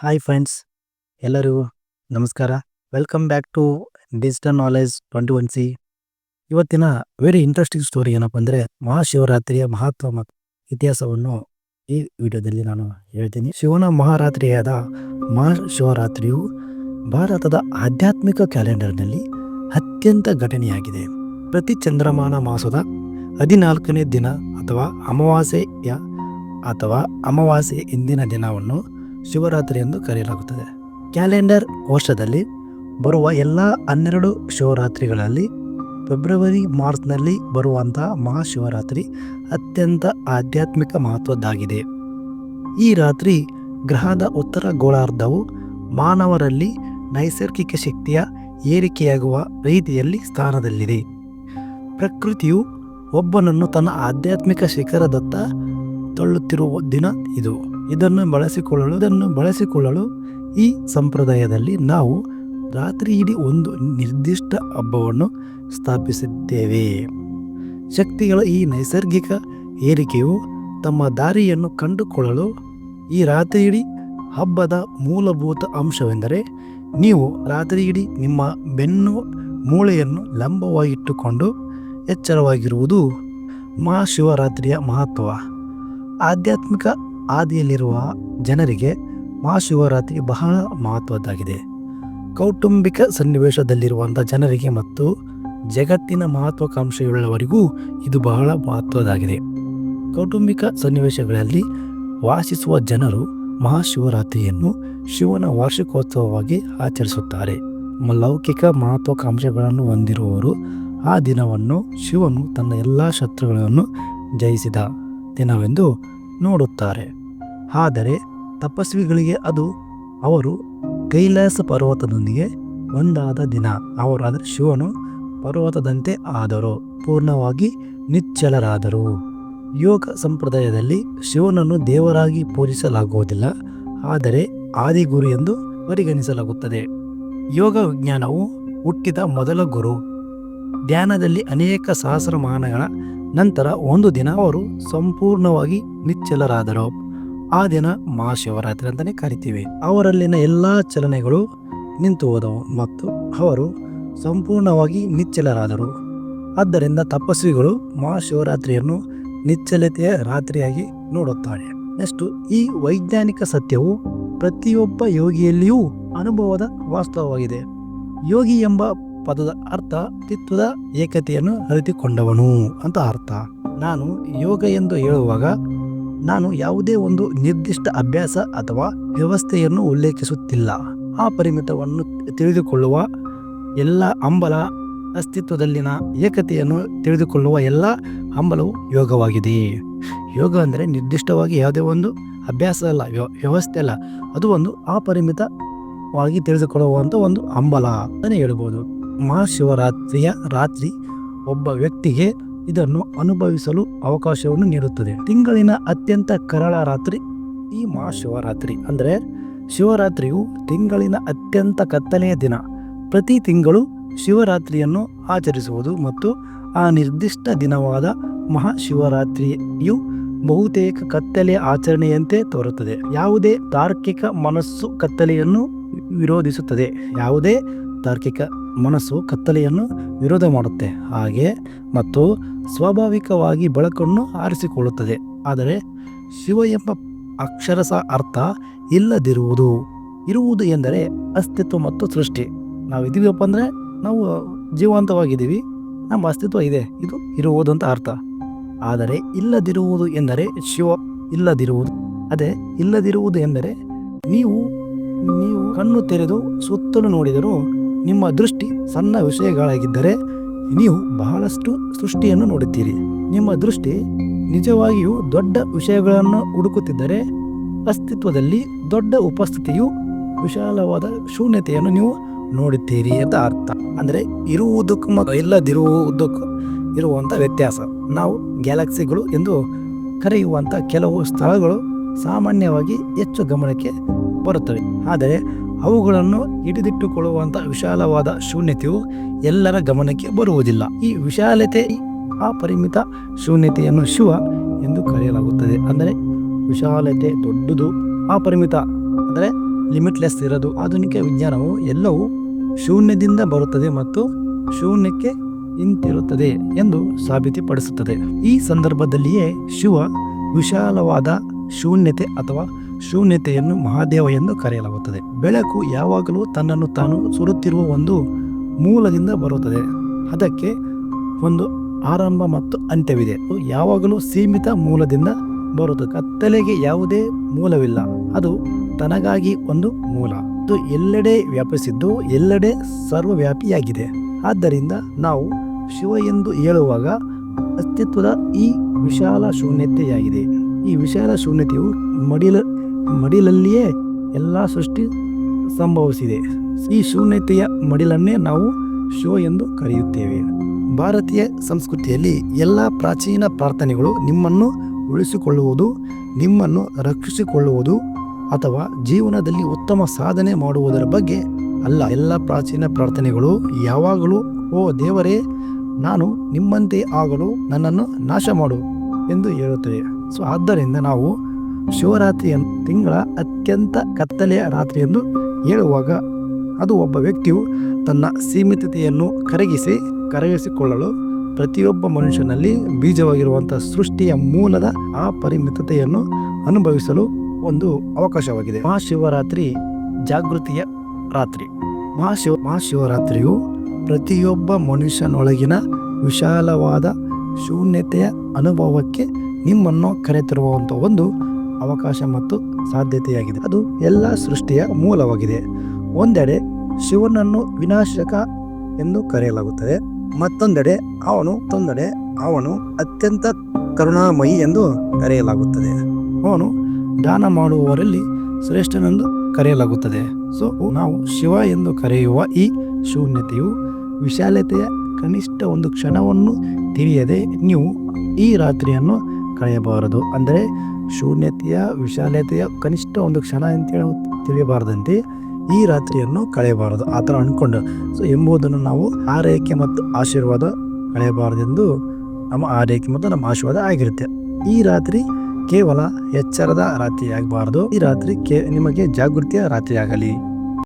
Hi friends ಎಲ್ಲರಿಗೂ ನಮಸ್ಕಾರ. Welcome back to digital knowledge twenty one C ಇವತ್ತಿನ very interesting story ಏನಪ್ಪ ಅಂದರೆ ಮಹಾಶಿವರಾತ್ರಿಯ ಮಹತ್ವ ಮತ್ತು ಇತಿಹಾಸವನ್ನು ಈ ವಿಡಿಯೋದಲ್ಲಿ ನಾನು ಹೇಳ್ತೀನಿ. ಶಿವನ ಮಹಾರಾತ್ರಿಯಾದ ಮಹಾಶಿವರಾತ್ರಿಯು ಭಾರತದ ಆಧ್ಯಾತ್ಮಿಕ ಕ್ಯಾಲೆಂಡರ್ನಲ್ಲಿ ಅತ್ಯಂತ ಘಟನೆಯಾಗಿದೆ. ಪ್ರತಿ ಚಂದ್ರಮಾನ ಮಾಸದ ಹದಿನಾಲ್ಕನೇ ದಿನ ಅಥವಾ ಅಮಾವಾಸ್ಯೆಯ ಅಥವಾ ಅಮಾವಾಸ್ಯೆ ಇಂದಿನ ದಿನವನ್ನು ಶಿವರಾತ್ರಿ ಎಂದು ಕರೆಯಲಾಗುತ್ತದೆ. ಕ್ಯಾಲೆಂಡರ್ ವರ್ಷದಲ್ಲಿ ಬರುವ ಎಲ್ಲ ಹನ್ನೆರಡು ಶಿವರಾತ್ರಿಗಳಲ್ಲಿ ಫೆಬ್ರವರಿ ಮಾರ್ಚ್ನಲ್ಲಿ ಬರುವಂತಹ ಮಹಾಶಿವರಾತ್ರಿ ಅತ್ಯಂತ ಆಧ್ಯಾತ್ಮಿಕ ಮಹತ್ವದ್ದಾಗಿದೆ. ಈ ರಾತ್ರಿ ಗ್ರಹದ ಉತ್ತರ ಗೋಳಾರ್ಧವು ಮಾನವರಲ್ಲಿ ನೈಸರ್ಗಿಕ ಶಕ್ತಿಯ ಏರಿಕೆಯಾಗುವ ರೀತಿಯಲ್ಲಿ ಸ್ಥಾನದಲ್ಲಿದೆ. ಪ್ರಕೃತಿಯು ಒಬ್ಬನನ್ನು ತನ್ನ ಆಧ್ಯಾತ್ಮಿಕ ಶಿಖರದತ್ತ ತಳ್ಳುತ್ತಿರುವ ದಿನ ಇದು. ಇದನ್ನು ಬಳಸಿಕೊಳ್ಳಲು ಇದನ್ನು ಬಳಸಿಕೊಳ್ಳಲು ಈ ಸಂಪ್ರದಾಯದಲ್ಲಿ ನಾವು ರಾತ್ರಿ ಇಡೀ ಒಂದು ನಿರ್ದಿಷ್ಟ ಹಬ್ಬವನ್ನು ಸ್ಥಾಪಿಸಿದ್ದೇವೆ. ಶಕ್ತಿಗಳ ಈ ನೈಸರ್ಗಿಕ ಏರಿಕೆಯು ತಮ್ಮ ದಾರಿಯನ್ನು ಕಂಡುಕೊಳ್ಳಲು ಈ ರಾತ್ರಿ ಇಡೀ ಹಬ್ಬದ ಮೂಲಭೂತ ಅಂಶವೆಂದರೆ ನೀವು ರಾತ್ರಿ ಇಡೀ ನಿಮ್ಮ ಬೆನ್ನು ಮೂಳೆಯನ್ನು ಲಂಬವಾಗಿಟ್ಟುಕೊಂಡು ಎಚ್ಚರವಾಗಿರುವುದು ಮಹಾಶಿವರಾತ್ರಿಯ ಮಹತ್ವ. ಆಧ್ಯಾತ್ಮಿಕ ಆದಿಯಲ್ಲಿರುವ ಜನರಿಗೆ ಮಹಾಶಿವರಾತ್ರಿ ಬಹಳ ಮಹತ್ವದ್ದಾಗಿದೆ. ಕೌಟುಂಬಿಕ ಸನ್ನಿವೇಶದಲ್ಲಿರುವಂಥ ಜನರಿಗೆ ಮತ್ತು ಜಗತ್ತಿನ ಮಹತ್ವಾಕಾಂಕ್ಷೆಯುಳ್ಳವರಿಗೂ ಇದು ಬಹಳ ಮಹತ್ವದ್ದಾಗಿದೆ. ಕೌಟುಂಬಿಕ ಸನ್ನಿವೇಶಗಳಲ್ಲಿ ವಾಸಿಸುವ ಜನರು ಮಹಾಶಿವರಾತ್ರಿಯನ್ನು ಶಿವನ ವಾರ್ಷಿಕೋತ್ಸವವಾಗಿ ಆಚರಿಸುತ್ತಾರೆ. ಲೌಕಿಕ ಮಹತ್ವಾಕಾಂಕ್ಷೆಗಳನ್ನು ಹೊಂದಿರುವವರು ಆ ದಿನವನ್ನು ಶಿವನು ತನ್ನ ಎಲ್ಲ ಶತ್ರುಗಳನ್ನು ಜಯಿಸಿದ ದಿನವೆಂದು ನೋಡುತ್ತಾರೆ. ಆದರೆ ತಪಸ್ವಿಗಳಿಗೆ ಅದು ಅವರು ಕೈಲಾಸ ಪರ್ವತದೊಂದಿಗೆ ಒಂದಾದ ದಿನ. ಅವರು ಅಂದರೆ ಶಿವನು ಪರ್ವತದಂತೆ ಆದರು, ಪೂರ್ಣವಾಗಿ ನಿಚ್ಚಲರಾದರು ಯೋಗ ಸಂಪ್ರದಾಯದಲ್ಲಿ ಶಿವನನ್ನು ದೇವರಾಗಿ ಪೂಜಿಸಲಾಗುವುದಿಲ್ಲ, ಆದರೆ ಆದಿಗುರು ಎಂದು ಪರಿಗಣಿಸಲಾಗುತ್ತದೆ. ಯೋಗ ವಿಜ್ಞಾನವು ಹುಟ್ಟಿದ ಮೊದಲ ಗುರು. ಧ್ಯಾನದಲ್ಲಿ ಅನೇಕ ಸಹಸ್ರಮಾನಗಳ ನಂತರ ಒಂದು ದಿನ ಅವರು ಸಂಪೂರ್ಣವಾಗಿ ನಿಚ್ಚಲರಾದರು. ಆ ದಿನ ಮಹಾಶಿವರಾತ್ರಿ ಅಂತಲೇ ಕರಿತೀವಿ. ಅವರಲ್ಲಿನ ಎಲ್ಲ ಚಲನೆಗಳು ನಿಂತು ಹೋದವು ಮತ್ತು ಅವರು ಸಂಪೂರ್ಣವಾಗಿ ನಿಚ್ಚಲರಾದರು. ಆದ್ದರಿಂದ ತಪಸ್ವಿಗಳು ಮಹಾಶಿವರಾತ್ರಿಯನ್ನು ನಿಚ್ಚಲತೆಯ ರಾತ್ರಿಯಾಗಿ ನೋಡುತ್ತಾರೆ. ನೆಕ್ಸ್ಟು, ಈ ವೈಜ್ಞಾನಿಕ ಸತ್ಯವು ಪ್ರತಿಯೊಬ್ಬ ಯೋಗಿಯಲ್ಲಿಯೂ ಅನುಭವದ ವಾಸ್ತವವಾಗಿದೆ. ಯೋಗಿ ಎಂಬ ಪದದ ಅರ್ಥ ತಿತ್ವದ ಏಕತೆಯನ್ನು ಅರಿತುಕೊಂಡವನು ಅಂತ ಅರ್ಥ. ನಾನು ಯೋಗ ಎಂದು ಹೇಳುವಾಗ ನಾನು ಯಾವುದೇ ಒಂದು ನಿರ್ದಿಷ್ಟ ಅಭ್ಯಾಸ ಅಥವಾ ವ್ಯವಸ್ಥೆಯನ್ನು ಉಲ್ಲೇಖಿಸುತ್ತಿಲ್ಲ. ಆ ಪರಿಮಿತವನ್ನು ತಿಳಿದುಕೊಳ್ಳುವ ಎಲ್ಲ ಹಂಬಲ ಅಸ್ತಿತ್ವದಲ್ಲಿನ ಏಕತೆಯನ್ನು ತಿಳಿದುಕೊಳ್ಳುವ ಎಲ್ಲ ಹಂಬಲವು ಯೋಗವಾಗಿದೆ. ಯೋಗ ಅಂದರೆ ನಿರ್ದಿಷ್ಟವಾಗಿ ಯಾವುದೇ ಒಂದು ಅಭ್ಯಾಸ ಅಲ್ಲ ವ್ಯವಸ್ಥೆ ಅಲ್ಲ. ಅದು ಒಂದು ಅಪರಿಮಿತವಾಗಿ ತಿಳಿದುಕೊಳ್ಳುವಂಥ ಒಂದು ಹಂಬಲ ಅಂತಲೇ ಹೇಳ್ಬೋದು. ಮಹಾಶಿವರಾತ್ರಿಯ ರಾತ್ರಿ ಒಬ್ಬ ವ್ಯಕ್ತಿಗೆ ಇದನ್ನು ಅನುಭವಿಸಲು ಅವಕಾಶವನ್ನು ನೀಡುತ್ತದೆ. ತಿಂಗಳಿನ ಅತ್ಯಂತ ಕರಾಳ ರಾತ್ರಿ ಈ ಮಹಾಶಿವರಾತ್ರಿ. ಅಂದರೆ ಶಿವರಾತ್ರಿಯು ತಿಂಗಳಿನ ಅತ್ಯಂತ ಕತ್ತಲೆಯ ದಿನ. ಪ್ರತಿ ತಿಂಗಳು ಶಿವರಾತ್ರಿಯನ್ನು ಆಚರಿಸುವುದು ಮತ್ತು ಆ ನಿರ್ದಿಷ್ಟ ದಿನವಾದ ಮಹಾಶಿವರಾತ್ರಿಯು ಬಹುತೇಕ ಕತ್ತಲೆಯ ಆಚರಣೆಯಂತೆ ತೋರುತ್ತದೆ. ಯಾವುದೇ ತಾರ್ಕಿಕ ಮನಸ್ಸು ಕತ್ತಲೆಯನ್ನು ವಿರೋಧಿಸುತ್ತದೆ. ಯಾವುದೇ ತಾರ್ಕಿಕ ಮನಸ್ಸು ಕತ್ತಲೆಯನ್ನು ವಿರೋಧ ಮಾಡುತ್ತೆ. ಹಾಗೆ ಮತ್ತು ಸ್ವಾಭಾವಿಕವಾಗಿ ಬೆಳಕನ್ನು ಆರಿಸಿಕೊಳ್ಳುತ್ತದೆ. ಆದರೆ ಶಿವ ಎಂಬ ಅಕ್ಷರಸ ಅರ್ಥ ಇಲ್ಲದಿರುವುದು. ಇರುವುದು ಎಂದರೆ ಅಸ್ತಿತ್ವ ಮತ್ತು ಸೃಷ್ಟಿ. ನಾವು ಇದೀವಪ್ಪ ಅಂದರೆ ನಾವು ಜೀವಂತವಾಗಿದ್ದೀವಿ. ನಮ್ಮ ಅಸ್ತಿತ್ವ ಇದೆ. ಇದು ಇರುವುದು ಅಂತ ಅರ್ಥ. ಆದರೆ ಇಲ್ಲದಿರುವುದು ಎಂದರೆ ಶಿವ ಇಲ್ಲದಿರುವುದು. ಅದೇ ಇಲ್ಲದಿರುವುದು ಎಂದರೆ ನೀವು ನೀವು ಕಣ್ಣು ತೆರೆದು ಸುತ್ತಲೂ ನೋಡಿದರೂ ನಿಮ್ಮ ದೃಷ್ಟಿ ಸಣ್ಣ ವಿಷಯಗಳಾಗಿದ್ದರೆ ನೀವು ಬಹಳಷ್ಟು ಸೃಷ್ಟಿಯನ್ನು ನೋಡುತ್ತೀರಿ. ನಿಮ್ಮ ದೃಷ್ಟಿ ನಿಜವಾಗಿಯೂ ದೊಡ್ಡ ವಿಷಯಗಳನ್ನು ಹುಡುಕುತ್ತಿದ್ದರೆ ಅಸ್ತಿತ್ವದಲ್ಲಿ ದೊಡ್ಡ ಉಪಸ್ಥಿತಿಯು ವಿಶಾಲವಾದ ಶೂನ್ಯತೆಯನ್ನು ನೀವು ನೋಡುತ್ತೀರಿ ಅಂತ ಅರ್ಥ. ಅಂದರೆ ಇರುವುದಕ್ಕೂ ಮತ್ತು ಇಲ್ಲದಿರುವುದಕ್ಕೂ ಇರುವಂಥ ವ್ಯತ್ಯಾಸ. ನಾವು ಗ್ಯಾಲಕ್ಸಿಗಳು ಎಂದು ಕರೆಯುವಂಥ ಕೆಲವು ಸ್ಥಳಗಳು ಸಾಮಾನ್ಯವಾಗಿ ಹೆಚ್ಚು ಗಮನಕ್ಕೆ ಬರುತ್ತವೆ. ಆದರೆ ಅವುಗಳನ್ನು ಹಿಡಿದಿಟ್ಟುಕೊಳ್ಳುವಂಥ ವಿಶಾಲವಾದ ಶೂನ್ಯತೆಯು ಎಲ್ಲರ ಗಮನಕ್ಕೆ ಬರುವುದಿಲ್ಲ. ಈ ವಿಶಾಲತೆ ಅಪರಿಮಿತ ಶೂನ್ಯತೆಯನ್ನು ಶಿವ ಎಂದು ಕರೆಯಲಾಗುತ್ತದೆ. ಅಂದರೆ ವಿಶಾಲತೆ ದೊಡ್ಡದು ಅಪರಿಮಿತ ಅಂದರೆ ಲಿಮಿಟ್ಲೆಸ್ ಇರೋದು. ಆಧುನಿಕ ವಿಜ್ಞಾನವು ಎಲ್ಲವೂ ಶೂನ್ಯದಿಂದ ಬರುತ್ತದೆ ಮತ್ತು ಶೂನ್ಯಕ್ಕೆ ಹಿಂತಿರುತ್ತದೆ ಎಂದು ಸಾಬೀತುಪಡಿಸುತ್ತದೆ. ಈ ಸಂದರ್ಭದಲ್ಲಿಯೇ ಶಿವ ವಿಶಾಲವಾದ ಶೂನ್ಯತೆ ಅಥವಾ ಶೂನ್ಯತೆಯನ್ನು ಮಹಾದೇವ ಎಂದು ಕರೆಯಲಾಗುತ್ತದೆ. ಬೆಳಕು ಯಾವಾಗಲೂ ತನ್ನನ್ನು ತಾನು ಸುಡುತ್ತಿರುವ ಒಂದು ಮೂಲದಿಂದ ಬರುತ್ತದೆ. ಅದಕ್ಕೆ ಒಂದು ಆರಂಭ ಮತ್ತು ಅಂತ್ಯವಿದೆ. ಯಾವಾಗಲೂ ಸೀಮಿತ ಮೂಲದಿಂದ ಬರುತ್ತದೆ. ಕತ್ತಲೆಗೆ ಯಾವುದೇ ಮೂಲವಿಲ್ಲ. ಅದು ತನಗಾಗಿ ಒಂದು ಮೂಲ. ಅದು ಎಲ್ಲೆಡೆ ವ್ಯಾಪಿಸಿದ್ದು ಎಲ್ಲೆಡೆ ಸರ್ವವ್ಯಾಪಿಯಾಗಿದೆ. ಆದ್ದರಿಂದ ನಾವು ಶಿವ ಎಂದು ಹೇಳುವಾಗ ಅಸ್ತಿತ್ವದ ಈ ವಿಶಾಲ ಶೂನ್ಯತೆಯಾಗಿದೆ. ಈ ವಿಶಾಲ ಶೂನ್ಯತೆಯು ಮಡಿಲ, ಮಡಿಲಲ್ಲಿಯೇ ಎಲ್ಲ ಸೃಷ್ಟಿ ಸಂಭವಿಸಿದೆ. ಈ ಶೂನ್ಯತೆಯ ಮಡಿಲನ್ನೇ ನಾವು ಶೋ ಎಂದು ಕರೆಯುತ್ತೇವೆ. ಭಾರತೀಯ ಸಂಸ್ಕೃತಿಯಲ್ಲಿ ಎಲ್ಲ ಪ್ರಾಚೀನ ಪ್ರಾರ್ಥನೆಗಳು ನಿಮ್ಮನ್ನು ಉಳಿಸಿಕೊಳ್ಳುವುದು, ನಿಮ್ಮನ್ನು ರಕ್ಷಿಸಿಕೊಳ್ಳುವುದು ಅಥವಾ ಜೀವನದಲ್ಲಿ ಉತ್ತಮ ಸಾಧನೆ ಮಾಡುವುದರ ಬಗ್ಗೆ ಅಲ್ಲ. ಎಲ್ಲ ಪ್ರಾಚೀನ ಪ್ರಾರ್ಥನೆಗಳು ಯಾವಾಗಲೂ, ಓ ದೇವರೇ, ನಾನು ನಿಮ್ಮಂತೆ ಆಗಲು ನನ್ನನ್ನು ನಾಶ ಮಾಡು ಎಂದು ಹೇಳುತ್ತವೆ. ಸೊ, ಆದ್ದರಿಂದ ನಾವು ಶಿವರಾತ್ರಿಯನ್ನು ತಿಂಗಳ ಅತ್ಯಂತ ಕತ್ತಲೆಯ ರಾತ್ರಿ ಎಂದು ಹೇಳುವಾಗ ಅದು ಒಬ್ಬ ವ್ಯಕ್ತಿಯು ತನ್ನ ಸೀಮಿತತೆಯನ್ನು ಕರಗಿಸಿ, ಕರಗಿಸಿಕೊಳ್ಳಲು ಪ್ರತಿಯೊಬ್ಬ ಮನುಷ್ಯನಲ್ಲಿ ಬೀಜವಾಗಿರುವಂಥ ಸೃಷ್ಟಿಯ ಮೂಲದ ಆ ಪರಿಮಿತತೆಯನ್ನು ಅನುಭವಿಸಲು ಒಂದು ಅವಕಾಶವಾಗಿದೆ. ಮಹಾಶಿವರಾತ್ರಿ ಜಾಗೃತಿಯ ರಾತ್ರಿ. ಮಹಾಶಿವ, ಮಹಾಶಿವರಾತ್ರಿಯು ಪ್ರತಿಯೊಬ್ಬ ಮನುಷ್ಯನೊಳಗಿನ ವಿಶಾಲವಾದ ಶೂನ್ಯತೆಯ ಅನುಭವಕ್ಕೆ ನಿಮ್ಮನ್ನು ಕರೆತರುವಂಥ ಒಂದು ಅವಕಾಶ ಮತ್ತು ಸಾಧ್ಯತೆಯಾಗಿದೆ. ಅದು ಎಲ್ಲ ಸೃಷ್ಟಿಯ ಮೂಲವಾಗಿದೆ. ಒಂದೆಡೆ ಶಿವನನ್ನು ವಿನಾಶಕ ಎಂದು ಕರೆಯಲಾಗುತ್ತದೆ. ಮತ್ತೊಂದೆಡೆ ಅವನು ತೊಂದರೆ ಅವನು ಅತ್ಯಂತ ಕರುಣಾಮಯಿ ಎಂದು ಕರೆಯಲಾಗುತ್ತದೆ. ಅವನು ದಾನ ಮಾಡುವವರಲ್ಲಿ ಶ್ರೇಷ್ಠನೆಂದು ಕರೆಯಲಾಗುತ್ತದೆ. ಸೊ, ನಾವು ಶಿವ ಎಂದು ಕರೆಯುವ ಈ ಶೂನ್ಯತೆಯು ವಿಶಾಲತೆಯ ಕನಿಷ್ಠ ಒಂದು ಕ್ಷಣವನ್ನು ತಿಳಿಯದೆ ನೀವು ಈ ರಾತ್ರಿಯನ್ನು ಕಳೆಯಬಾರದು. ಅಂದರೆ ಶೂನ್ಯತೆಯ, ವಿಶಾಲತೆಯ ಕನಿಷ್ಠ ಒಂದು ಕ್ಷಣ ಅಂತೇಳಿ ತಿಳಿಯಬಾರದಂತೆ ಈ ರಾತ್ರಿಯನ್ನು ಕಳೆಯಬಾರದು. ಆ ಥರ ಅಂದ್ಕೊಂಡು, ಸೊ ಎಂಬುದನ್ನು ನಾವು ಆರೈಕೆ ಮತ್ತು ಆಶೀರ್ವಾದ ಕಳೆಯಬಾರದೆಂದು ನಮ್ಮ ಆರೈಕೆ ಮತ್ತು ನಮ್ಮ ಆಶೀರ್ವಾದ ಆಗಿರುತ್ತೆ. ಈ ರಾತ್ರಿ ಕೇವಲ ಎಚ್ಚರದ ರಾತ್ರಿ ಆಗಬಾರದು ಈ ರಾತ್ರಿ ಕೇ, ನಿಮಗೆ ಜಾಗೃತಿಯ ರಾತ್ರಿ ಆಗಲಿ